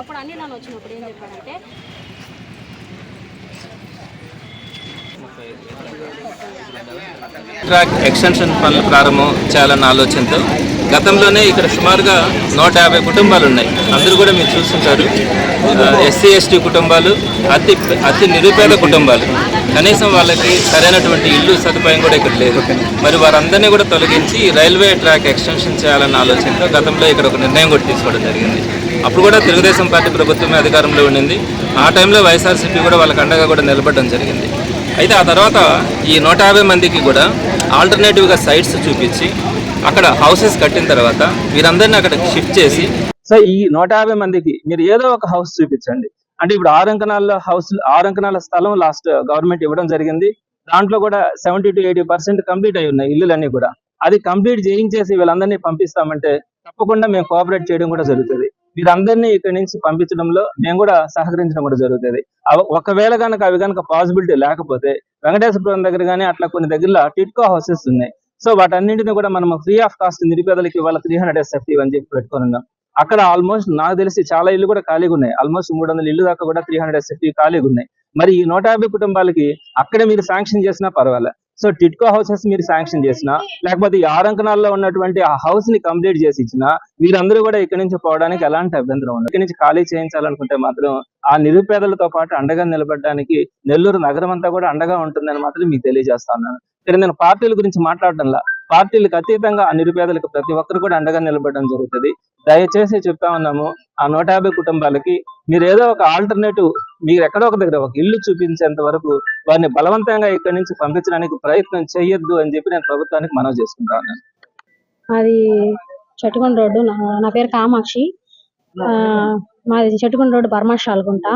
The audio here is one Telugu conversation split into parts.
అప్పుడు అన్ని నన్ను వచ్చినప్పుడు ఏం చెప్పాడంటే ట్రాక్ ఎక్స్టెన్షన్ పనులు ప్రారంభం చేయాలన్న ఆలోచనతో గతంలోనే ఇక్కడ సుమారుగా నూట యాభై కుటుంబాలు ఉన్నాయి. అందరూ కూడా మీరు చూస్తుంటారు. ఎస్సీ ఎస్టీ కుటుంబాలు అతి అతి నిరుపేద కుటుంబాలు. కనీసం వాళ్ళకి సరైనటువంటి ఇల్లు సదుపాయం కూడా ఇక్కడ లేదు. మరి వారందరినీ కూడా తొలగించి రైల్వే ట్రాక్ ఎక్స్టెన్షన్ చేయాలన్న ఆలోచనతో గతంలో ఇక్కడ ఒక నిర్ణయం కూడా తీసుకోవడం జరిగింది. అప్పుడు కూడా తెలుగుదేశం పార్టీ ప్రభుత్వమే అధికారంలో ఉండింది. ఆ టైంలో వైఎస్ఆర్సీపీ కూడా వాళ్ళకి అండగా కూడా నిలబడడం జరిగింది. అయితే ఆ తర్వాత ఈ నూట యాభై మందికి కూడా ఆల్టర్నేటివ్గా సైట్స్ చూపించి అక్కడ హౌసెస్ కట్టిన తర్వాత వీరందరినీ అక్కడ షిఫ్ట్ చేసి సో ఈ నూట యాభై మందికి మీరు ఏదో ఒక హౌస్ చూపించండి. అంటే ఇప్పుడు ఆరు హౌస్ ఆరు స్థలం లాస్ట్ గవర్నమెంట్ ఇవ్వడం జరిగింది. దాంట్లో కూడా seventy to eighty percent complete అయి ఉన్నాయి ఇల్లులన్నీ కూడా. అది కంప్లీట్ చేయించేసి వీళ్ళందరినీ పంపిస్తామంటే తప్పకుండా మేము కోఆపరేట్ చేయడం కూడా జరుగుతుంది. వీరందరినీ ఇక్కడి నుంచి పంపించడంలో మేము కూడా సహకరించడం కూడా జరుగుతుంది. ఒకవేళ కనుక అవి కనుక పాసిబిలిటీ లేకపోతే వెంకటేశ్వరపురం దగ్గర కానీ అట్లా కొన్ని దగ్గరలో టిట్కో హౌసెస్ ఉన్నాయి. సో వాటన్నింటిని కూడా మనం ఫ్రీ ఆఫ్ కాస్ట్ నిరుపేదలకి ఇవాళ త్రీ హండ్రెడ్ ఎస్ఎఫ్టీ అని చెప్పి పెట్టుకొని ఉన్నాం. అక్కడ ఆల్మోస్ట్ నాకు తెలిసి చాలా ఇల్లు కూడా ఖాళీగా ఉన్నాయి. ఆల్మోస్ట్ మూడు వందల ఇల్లు దాకా కూడా త్రీ హండ్రెడ్ ఎస్ఎఫ్టీ ఖాళీగా ఉన్నాయి. మరి ఈ నూట యాభై కుటుంబాలకి అక్కడే మీరు శాంక్షన్ చేసినా పర్వాలే. సో టిట్కో హౌసెస్ మీరు శాంక్షన్ చేసినా లేకపోతే ఈ ఆరంకణాల్లో ఉన్నటువంటి ఆ హౌస్ని కంప్లీట్ చేసి ఇచ్చిన వీరందరూ కూడా ఇక్కడి నుంచి పోవడానికి ఎలాంటి అభ్యంతరం ఉండదు. ఇక్కడి నుంచి ఖాళీ చేయించాలనుకుంటే మాత్రం ఆ నిరుపేదలతో పాటు అండగా నిలబడడానికి నెల్లూరు నగరం అంతా కూడా అండగా ఉంటుందని మాత్రం మీకు తెలియజేస్తున్నాను ఇక్కడ నేను పార్టీల గురించి మాట్లాడడంలా పార్టీలకు అతీతంగా ఆ నిరుపేదలకు ప్రతి ఒక్కరు కూడా అండగా నిలబడడం జరుగుతుంది. దయచేసి చెప్తా ఉన్నాము ఆ నూట యాభై కుటుంబాలకి మీరు ఏదో ఒక ఆల్టర్నేటివ్ మీరు ఎక్కడో ఒక దగ్గర ఒక ఇల్లు చూపించేంత వరకు వారిని బలవంతంగా ఇక్కడి నుంచి పంపించడానికి ప్రయత్నం చేయొద్దు అని చెప్పి నేను ప్రభుత్వానికి మనవి చేసుకుంటాను అది చెట్టుకొండ రోడ్డు. నా పేరు కామాక్షి. ఆ, మాది చెట్టుకొండ రోడ్డు బర్మాషాలగుంట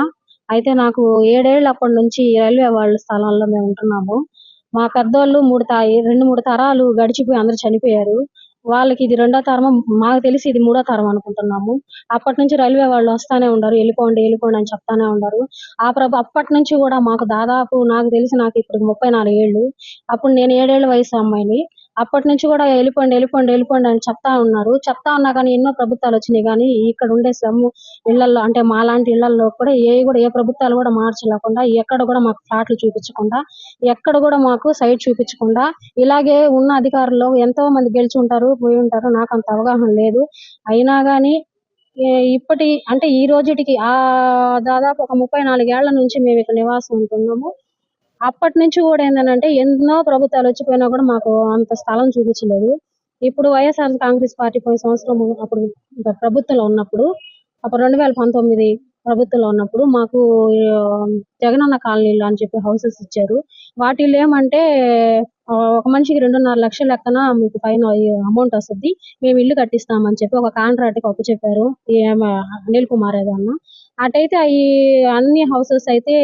అయితే నాకు ఏడేళ్ళు అప్పటి నుంచి రైల్వే వాళ్ళ స్థలాల్లో మేము ఉంటున్నాము. మా పెద్దోళ్ళు మూడు తా రెండు మూడు తరాలు గడిచిపోయి అందరూ చనిపోయారు. వాళ్ళకి ఇది రెండో తరం మాకు తెలిసి ఇది మూడో తరం అనుకుంటున్నాము. అప్పటి నుంచి రైల్వే వాళ్ళు వస్తానే ఉండరు వెళ్ళిపోండి వెళ్ళిపోండి అని చెప్తానే ఉండరు ఆ ప్రభు అప్పటి నుంచి కూడా మాకు దాదాపు నాకు తెలిసి నాకు ఇప్పుడు ముప్పై నాలుగు ఏళ్ళు. అప్పుడు నేను ఏడేళ్ళ వయసు అమ్మాయిని. అప్పటి నుంచి కూడా వెళ్ళిపోండి వెళ్ళిపోండి వెళ్ళిపోండి అని చెప్తా ఉన్నారు. చెప్తా ఉన్నా కానీ ఎన్నో ప్రభుత్వాలు వచ్చినాయి. కానీ ఇక్కడ ఉండే సమ్ము ఇళ్ళలో అంటే మాలాంటి ఇళ్ళలో కూడా ఏ కూడా ఏ ప్రభుత్వాలు కూడా మార్చలేకుండా ఎక్కడ కూడా మాకు ఫ్లాట్లు చూపించకుండా ఎక్కడ కూడా మాకు సైట్ చూపించకుండా ఇలాగే ఉన్న అధికారులు ఎంతో మంది గెలిచి ఉంటారు పోయి ఉంటారు. నాకు అంత అవగాహన లేదు. అయినా కానీ ఇప్పటి అంటే ఈ రోజుటికి ఆ దాదాపు ఒక ముప్పై నాలుగేళ్ళ నుంచి మేము ఇక్కడ నివాసం ఉంటున్నాము. అప్పటి నుంచి కూడా ఏంటంటే ఎన్నో ప్రభుత్వాలు వచ్చిపోయినా కూడా మాకు అంత స్థలం చూపించలేదు. ఇప్పుడు వైఎస్ఆర్ కాంగ్రెస్ పార్టీ పోయిన సంవత్సరం అప్పుడు ప్రభుత్వంలో ఉన్నప్పుడు అప్పుడు రెండు వేల పంతొమ్మిది ప్రభుత్వంలో ఉన్నప్పుడు మాకు జగనన్న కాలనీలు అని చెప్పి హౌసెస్ ఇచ్చారు. వాటిల్లో ఏమంటే ఒక మనిషికి రెండున్నర లక్షల లెక్కన మీకు పైన అమౌంట్ వస్తుంది. మేము ఇల్లు కట్టిస్తామని చెప్పి ఒక కాంట్రాక్ట్ అప్పు చెప్పారు అనిల్ కుమార్ ఏదన్నా అటైతే అవి అన్ని హౌసెస్ అయితే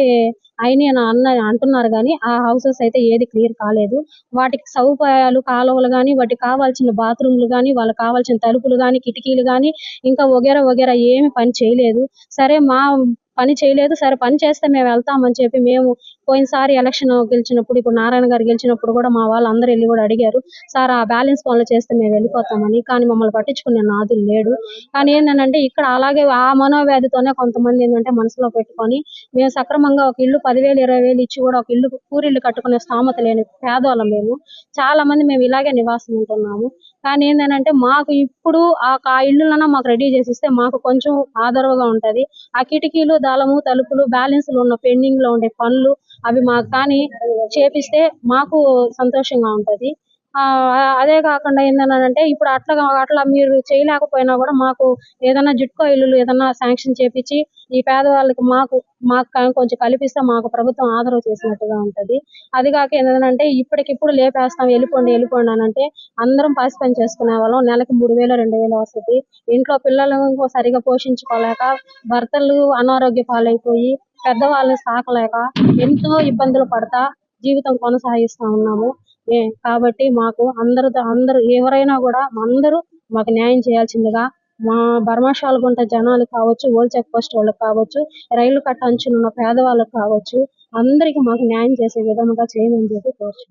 అయినాయి అని అన్న అంటున్నారు కానీ ఆ హౌసెస్ అయితే ఏది క్లియర్ కాలేదు. వాటికి సదుపాయాలు కాలువలు కానీ వాటికి కావాల్సిన బాత్రూమ్లు కానీ వాళ్ళకి కావాల్సిన తలుపులు కానీ కిటికీలు కానీ ఇంకా వగేరా వగేరా ఏమి పని చేయలేదు. సరే మా పని చేయలేదు సరే పని చేస్తే మేము వెళ్తామని చెప్పి మేము పోయినసారి ఎలక్షన్ గెలిచినప్పుడు ఇప్పుడు నారాయణ గారు గెలిచినప్పుడు కూడా మా వాళ్ళు అందరూ వెళ్ళి కూడా అడిగారు సార్ ఆ బ్యాలెన్స్ పనులు చేస్తే మేము వెళ్ళిపోతామని కానీ మమ్మల్ని పట్టించుకునే నాదులు లేడు. కానీ ఏంటంటే ఇక్కడ అలాగే ఆ మనోవ్యాధితోనే కొంతమంది ఏంటంటే మనసులో పెట్టుకొని మేము సక్రమంగా ఒక ఇల్లు పదివేలు ఇరవై వేలు ఇచ్చి కూడా ఒక ఇల్లు కూరిల్లు కట్టుకునే స్థామత లేని పేదవాళ్ళం మేము. చాలా మంది మేము ఇలాగే నివాసం ఉంటున్నాము. కానీ ఏంటంటే మాకు ఇప్పుడు ఆ ఆ మాకు రెడీ చేసి ఇస్తే మాకు కొంచెం ఆదరవుగా ఉంటది. ఆ కిటికీలు దళము తలుపులు బ్యాలెన్స్లు ఉన్న పెండింగ్లో ఉండే పనులు అవి మాకు కానీ చేపిస్తే మాకు సంతోషంగా ఉంటది. ఆ అదే కాకుండా ఏంటంటే ఇప్పుడు అట్లా అట్లా మీరు చేయలేకపోయినా కూడా మాకు ఏదైనా జుట్కో ఇల్లు ఏదైనా శాంక్షన్ చేపించి ఈ పేదవాళ్ళకి మాకు మాకు కొంచెం కల్పిస్తే మాకు ప్రభుత్వం ఆదరవు చేసినట్టుగా ఉంటది. అది కాక ఏంటంటే ఇప్పటికిప్పుడు లేపేస్తాం వెళ్ళిపోండి వెళ్ళిపోండి అని అంటే అందరం పాసి పని చేసుకునే వాళ్ళం. నెలకి మూడు వేలు రెండు వేలు వస్తుంది. ఇంట్లో పిల్లలను సరిగా పోషించుకోలేక భర్తలు అనారోగ్య పాలైపోయి పెద్దవాళ్ళని సాకలేక ఎంతో ఇబ్బందులు పడతా జీవితం కొనసాగిస్తా ఉన్నాము. ఏ కాబట్టి మాకు అందరు అందరూ ఎవరైనా కూడా అందరూ మాకు న్యాయం చేయాల్సిందిగా మా బర్మాషాలగుంట జనాలు కావచ్చు ఓల్ చెక్ పోస్ట్ వాళ్ళకి కావచ్చు రైలు కట్ట అంచున ఉన్న పేదవాళ్ళకి కావచ్చు అందరికి మాకు న్యాయం చేసే విధంగా చేయమని చెప్పి కోరుచు